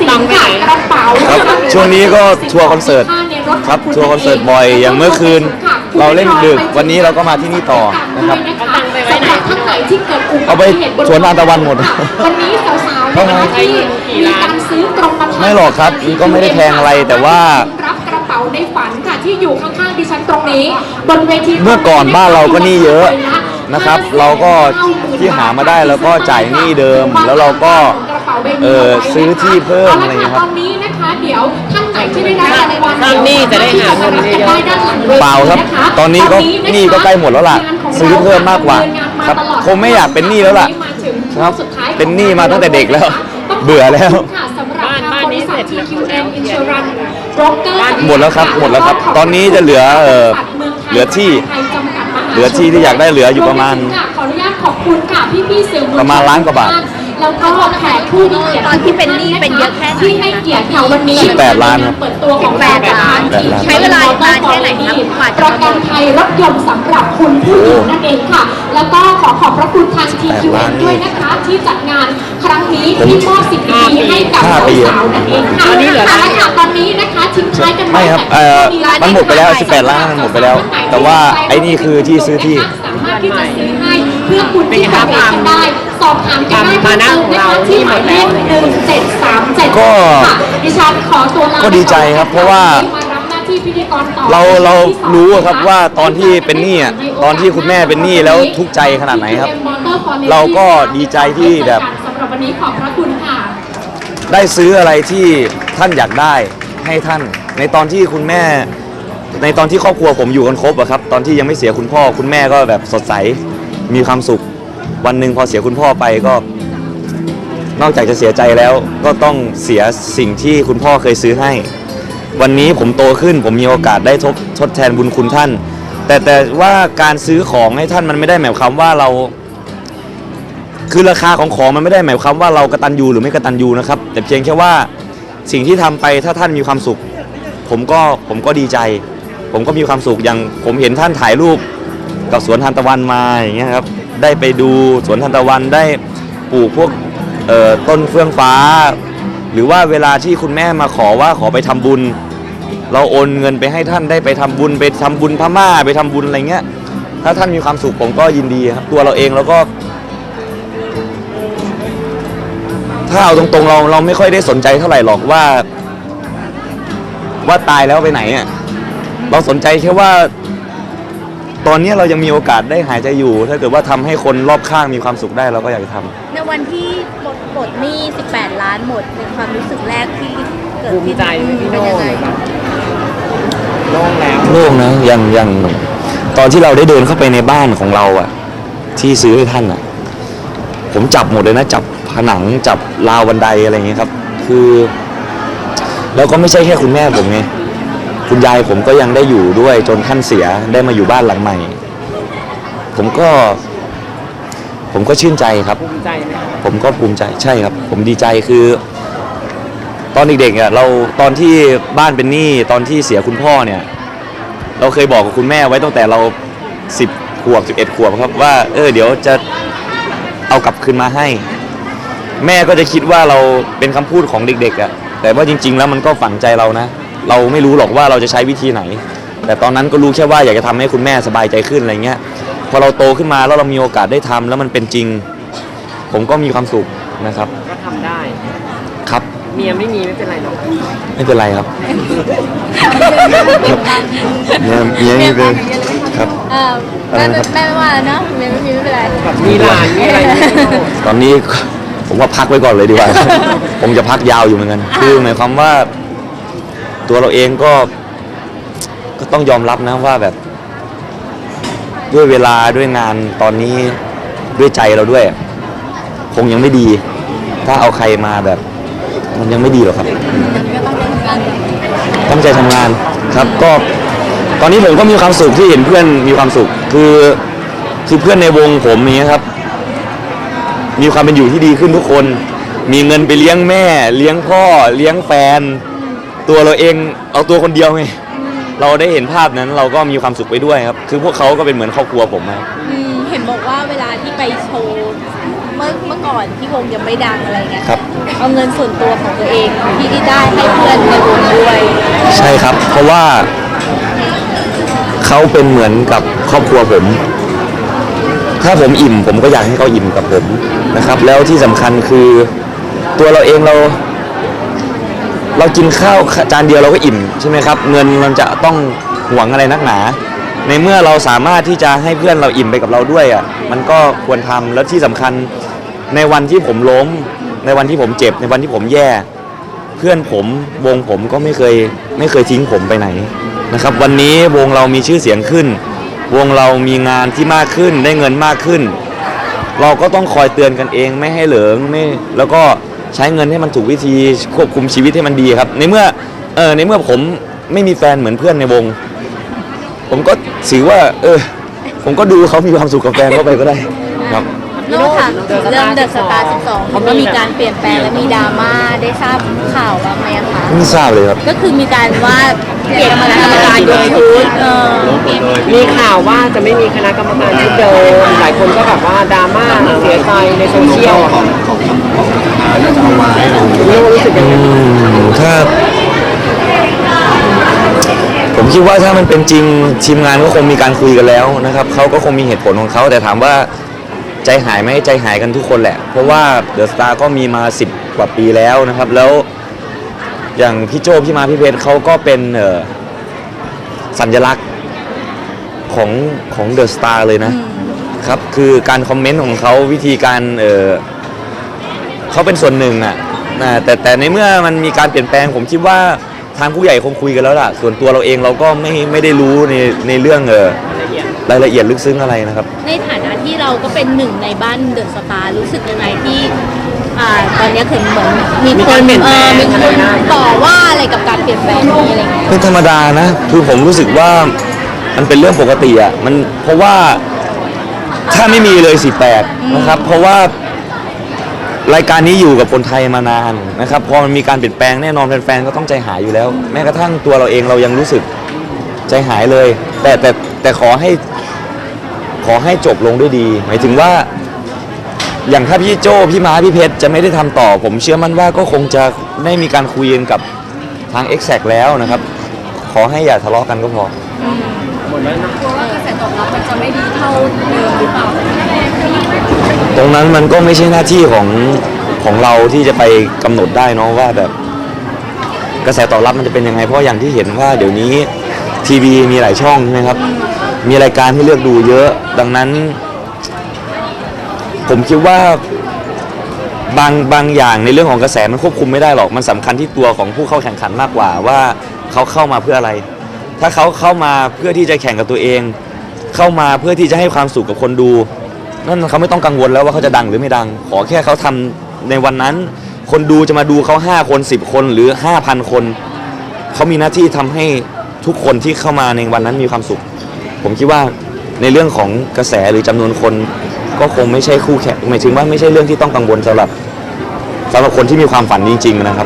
สินค่ะกระเป๋าครับช่วงนี้ก็ทัวร์คอนเสิร์ตครับทัวร์คอนเสิร์ตบ่อยอย่างเมื่อคืน เราเล่นดึกวันนี้เราก็มาที่นี่ต่อนะครับสำหรับท่านไหนที่เกิดอุบัเอาไปติเหตุบนสวนทานตะวันหมดค่ะวันนี้สาวๆนะคะที่มีการซื้อกรงมาทานไม่หรอกครับมันก็ไม่ได้แพงอะไรแต่ว่า รับกระเป๋าในฝันค่ะที่อยู่ข้างๆดิฉันตรงนี้ บนเวทีเมื่อก่อนบ้านเราก็หนี้เยอะนะครับ เราก็ที่หามาได้แล้วก็จ่ายหนี้เดิม แล้วเราก็ เอ่อซื้อที่เพิ่มอะไรอย่างเงี้ยครับ ตอนนี้นะคะ เดี๋ยวท่านไหนที่ได้รับรางวัลสร้างหนี้จะได้หาเงินเยอะๆได้ด้านหลังวทีเปล่าครับ นะคะตอนนี้ก็ะคะหนี้ก็ใกล้หมดแล้วล่ะงานของซื้อเพิ่มมากกว่าเรดำเนินงนครับตลอดคงไม่อยากเป็นหนี้แล้วล่ะมาถึงครับสุดท้ายเป็นหนี้มาตั้งแต่เด็กแล้วเบื่อแล้วค่ะสำหรับบ้านทางบ้านบนี้ริษัทเสร็จ TQM แล้ว Insurance Broker หมดแล้วครับหมดแล้วครับตอนนี้จะเหลือเอ่อเหลือที่เหลือที่ที่อยากได้เหลืออยู่ประมาณขออนุญาตขอบคุณค่ะพี่ๆสื่อมวลชนประมาณล้านกว่าบาท แล้วก็แขกผู้มีเกียรติตอนที่เป็นหนี้เป็นเยอะแค่ไหนที่ให้เกียรติค่ะวันนี้สิบแปดล้านครับเปิดตัวของสิบแปดล้านแปดล้านใช้เวลานานแค่ไหนครับกว่าจะ ประกันภัยรถยนต์สำหรับคุณผู้หญิงนั่นเองค่ะ แล้วก็ขอขอบพระคุณทาง TQM ด้วยนะคะ ที่จัดงานครั้งนี้ที่มอบสิ่งดีๆให้กับห้าปีสาวๆนั่นเองค่ะตอนนี้เหลือเอาละค่ะตอนนี้นะคะทิ้งท้ายกันไม่ครับเอ่อมันหมดไปแล้ว18ล้านมันหมดไปแล้ว แต่ว่าไอ้นี่คือที่ซื้อที่ สามารถที่จะซื้อให้ เพื่อคุณที่จะเป็นกันได้สอบถามกันได้มานะของเราที่ที่หมายเลขหนึ่งเจ็ดสามเจ็ดก็ค่ะดิฉันขอตัวลาก็ดีใจครับเพราะว่ามารับหน้าที่พิธีกรต่อเราเราที่สองรู้อะครับนะะว่าตอนที่เป็นหนี้อะตอนที่คุณแม่เป็นหนี้แล้วทุกข์ใจขนาดไหนครับ TQM Motor Quality เราก็ดีใจที่แบบสำหรับวันนี้ขอบพระคุณค่ะได้ซื้ออะไรที่ท่านอยากได้ให้ท่าน ในตอนที่คุณแม่ ในตอนที่ครอบครัวผมอยู่กันครบอะครับ ตอนที่ยังไม่เสียคุณพ่อคุณแม่ก็แบบสดใส มีความสุข วันหนึ่งพอเสียคุณพ่อไปก็ นอกจากจะเสียใจแล้วก็ต้องเสียสิ่งที่คุณพ่อเคยซื้อให้ วันนี้ผมโตขึ้นผมมีโอกาสได้ทบทดแทนบุญคุณท่าน แต่แต่ว่าการซื้อของให้ท่านมันไม่ได้หมายความว่าเรา คือราคาของของมันไม่ได้หมายความว่าเรากระตันยูหรือไม่กระตันยูนะครับ แต่เพียงแค่ว่าสิ่งที่ทำไปถ้าท่านมีความสุข ผมก็ผมก็ดีใจ ผมก็มีความสุขอย่างผมเห็นท่านถ่ายรูป กับสวนทานตะวันมาอย่างเงี้ยครับได้ไปดูสวนทานตะวันได้ปลูกพวกต้นเฟื่องฟ้า หรือว่าเวลาที่คุณแม่มาขอว่าขอไปทำบุญ เราโอนเงินไปให้ท่านได้ไปทำบุญไปทำบุญพม่าไปทำบุญอะไรเงี้ยถ้าท่านมีความสุขผมก็ยินดีครับตัวเราเองเราก็ถ้าเอาตรงๆเราเราไม่ค่อยได้สนใจเท่าไหร่หรอกว่า ว่าตายแล้วไปไหนอะเราสนใจแค่ว่า ตอนนี้เรายังมีโอกาสได้หายใจอยู่ ถ้าเกิดว่าทำให้คนรอบข้างมีความสุขได้เราก็อยากจะทำในวันที่ปลดปลดหนี้18 ล้านหมดเป็นความรู้สึกแรกที่เกิดภูมิขึ้นใจไหมพี่เป็นโน่ยังไงแบบโล่งแล้วโล่งนะอย่างอย่างตอนที่เราได้เดินเข้าไปในบ้านของเราอะที่ซื้อให้ท่านอะผมจับหมดเลยนะจับผนังจับราวบันไดอะไรอย่างเงี้ยครับ คือ แล้วก็ไม่ใช่แค่คุณแม่ผมไง คุณยายผมก็ยังได้อยู่ด้วยจนท่านเสียได้มาอยู่บ้านหลังใหม่ ผมก็ ผมก็ชื่นใจครับ ภูมิใจไหมคะผมก็ภูมิใจใช่ครับ ผมดีใจคือ ตอนเด็กๆอะเราตอนที่บ้านเป็นหนี้ตอนที่เสียคุณพ่อเนี่ย เราเคยบอกกับคุณแม่ไว้ตั้งแต่เราสิบขวบสิบเอ็ดขวบครับว่า เออเดี๋ยวจะเอากลับคืนมาให้ แม่ก็จะคิดว่าเราเป็นคำพูดของเด็กๆอะแต่ว่าจริง ๆ แล้วมันก็ฝังใจเรานะ เราไม่รู้หรอกว่าเราจะใช้วิธีไหน แต่ตอนนั้นก็รู้แค่ว่าอยากจะทำให้คุณแม่สบายใจขึ้นอะไรเงี้ยพอเราโตขึ้นมาแล้วเรามีโอกาสได้ทำแล้วมันเป็นจริง ผมก็มีความสุขนะครับก็ทำได้ครับเมียไม่มีไม่เป็นไรหรอกไม่เป็นไรครับเมียเมียไม่เป็นครับเออแม่ไม่แม่ไม่ว่าเนอะแม่ไม่มีไม่เป็นไรแบบมีหลานมีอะไรอย่างเงี้ยพี่โน่ตอนนี้ผมว่าพักไว้ก่อนเลยดีกว่าผมจะพักยาวอยู่เหมือนกัน คือหมายความว่า ตัวเราเองก็ก็ต้องยอมรับนะว่าแบบ ด้วยเวลาด้วยงานตอนนี้ด้วยใจเราด้วย คงยังไม่ดี ถ้าเอาใครมาแบบ มันยังไม่ดีหรอกครับ ตั้งใจทำงานครับก็ ตอนนี้ผมก็มีความสุขที่เห็นเพื่อนมีความสุข คือคือเพื่อนในวงผมอย่างเนี้ยครับ มีความเป็นอยู่ที่ดีขึ้นทุกคน มีเงินไปเลี้ยงแม่ เลี้ยงพ่อ เลี้ยงแฟน ตัวเราเองเอาตัวคนเดียวไงเราได้เห็นภาพนั้นเราก็มีความสุขไปด้วยครับ คือพวกเขาก็เป็นเหมือนครอบครัวผมครับอืมเห็นบอกว่าเวลาที่ไปโชว์เมื่อเมื่อก่อนที่วงยังไม่ดังอะไรเงี้ยครับ เอาเงินส่วนตัวของตัวเองที่ได้ให้เพื่อนในวงด้วยใช่ครับ เพราะว่าเขาเป็นเหมือนกับครอบครัวผม ถ้าผมอิ่มผมก็อยากให้เขาอิ่มกับผมนะครับ แล้วที่สำคัญคือตัวเราเองเรา เรากินข้าวจานเดียวเราก็อิ่มใช่ไหมครับ เงินมันจะต้องห่วงอะไรนักหนา ในเมื่อเราสามารถที่จะให้เพื่อนเราอิ่มไปกับเราด้วยอะมันก็ควรทำแล้วที่สำคัญในวันที่ผมล้ม ในวันที่ผมเจ็บในวันที่ผมแย่ เพื่อนผมวงผมก็ไม่เคยไม่เคยทิ้งผมไปไหนนะครับ วันนี้วงเรามีชื่อเสียงขึ้น วงเรามีงานที่มากขึ้นได้เงินมากขึ้น เราก็ต้องคอยเตือนกันเองไม่ให้เหลิงไม่แล้วก็ ใช้เงินให้มันถูกวิธีควบคุมชีวิตให้มันดีครับ ในเมื่อเออในเมื่อผมไม่มีแฟนเหมือนเพื่อนในวง ผมก็ถือว่า เออ ผมก็ดูเขามีความสุขกับแฟนเข้าไปก็ได้ ครับ โน้ตถามถึงเรื่องเดอะสตาร์12เขาก็มีการเปลี่ยนแปลงและมีดราม่าได้ทราบข่าวบ้างไหมคะไม่ทราบเลยครับ ก็คือมีการว่าเปลี่ยนคณะกรรมการโดยชุดเออมีข่าวว่าจะไม่มีคณะกรรมการชุดเดิมหลายคนก็แบบว่าดราม่าเสียใจในโซเชียลอะนี่รู้สึ กยังไงอืมถ้า ผมคิดว่าถ้ามันเป็นจริงทีมงานก็คงมีการคุยกันแล้วนะครับเขาก็คงมีเหตุผลของเขาแต่ถามว่าใจหายไหมใจหายกันทุกคนแหละ เพราะว่าเดอะสตาร์ก็มีมา 10 กว่าปีแล้วนะครับ แล้วอย่างพี่โจพี่มาพี่เพชรเขาก็เป็นเอ่อสัญลักษณ์ของของเดอะสตาร์เลยนะครับ คือการคอมเมนต์ของเขาวิธีการเออ เขาเป็นส่วนหนึ่งอะนะแต่แต่ในเมื่อมันมีการเปลี่ยนแปลงผมคิดว่าทางผู้ใหญ่คงคุยกันแล้วล่ะ ส่วนตัวเราเองเราก็ไม่ไม่ได้รู้ในในเรื่องเออรายละเอียดลึกซึ้งอะไรนะครับ ในฐานะที่เราก็เป็นหนึ่งในบ้านเดอะสตาร์รู้สึกยังไงที่อ่าตอนนี้คือเหมือนมีคนเออมีคนต่อว่าอะไรกับการเปลี่ยนแปลงนี้อะไรเงี้ยเป็นธรรมดานะ คือผมรู้สึกว่ามันเป็นเรื่องปกติอะมันเพราะว่าถ้าไม่มีเลยสิแปดนะครับ เพราะว่า รายการนี้อยู่กับคนไทยมานานนะครับพอมันมีการเปลี่ยนแปลงแน่นอนแฟนๆก็ต้องใจหายอยู่แล้ว แม้กระทั่งตัวเราเองเรายังรู้สึกใจหายเลย แต่แต่แต่ขอให้ขอให้จบลงด้วยดี หมายถึงว่า อย่างถ้าพี่โจ้พี่ม้าพี่เพชรจะไม่ได้ทำต่อ ผมเชื่อมั่นว่าก็คงจะได้มีการคุยกันกับทาง e x a c t แล้วนะครับ ขอให้อย่าทะเลาะกันก็พอหมดแล้วนะกลัวว่ากระแสตอบรับมันจะไม่ดีเท่าเดิมหรือเปล่า ตรงนั้นมันก็ไม่ใช่หน้าที่ของของเราที่จะไปกำหนดได้เนาะว่าแบบกระแสตอบรับมันจะเป็นยังไงเพราะอย่างที่เห็นว่าเดี๋ยวนี้ทีวีมีหลายช่องใช่ไหมครับ มีรายการให้เลือกดูเยอะ ดังนั้น ผมคิดว่าบางบางอย่างในเรื่องของกระแสมันควบคุมไม่ได้หรอก มันสำคัญที่ตัวของผู้เข้าแข่งขันมากกว่าว่าเขาเข้ามาเพื่ออะไร ถ้าเขาเข้ามาเพื่อที่จะแข่งกับตัวเอง เข้ามาเพื่อที่จะให้ความสุขกับคนดู นั่นเขาไม่ต้องกังวลแล้วว่าเขาจะดังหรือไม่ดัง ขอแค่เขาทำในวันนั้น คนดูจะมาดูเขา5คน 10 คนหรือ 5,000 คน เขามีหน้าที่ทำให้ทุกคนที่เข้ามาในวันนั้นมีความสุข ผมคิดว่าในเรื่องของกระแสหรือจำนวนคนก็คงไม่ใช่คู่แข่งหมายถึงว่าไม่ใช่เรื่องที่ต้องกังวลสำหรับสำหรับคนที่มีความฝันจริง ๆ นะครับ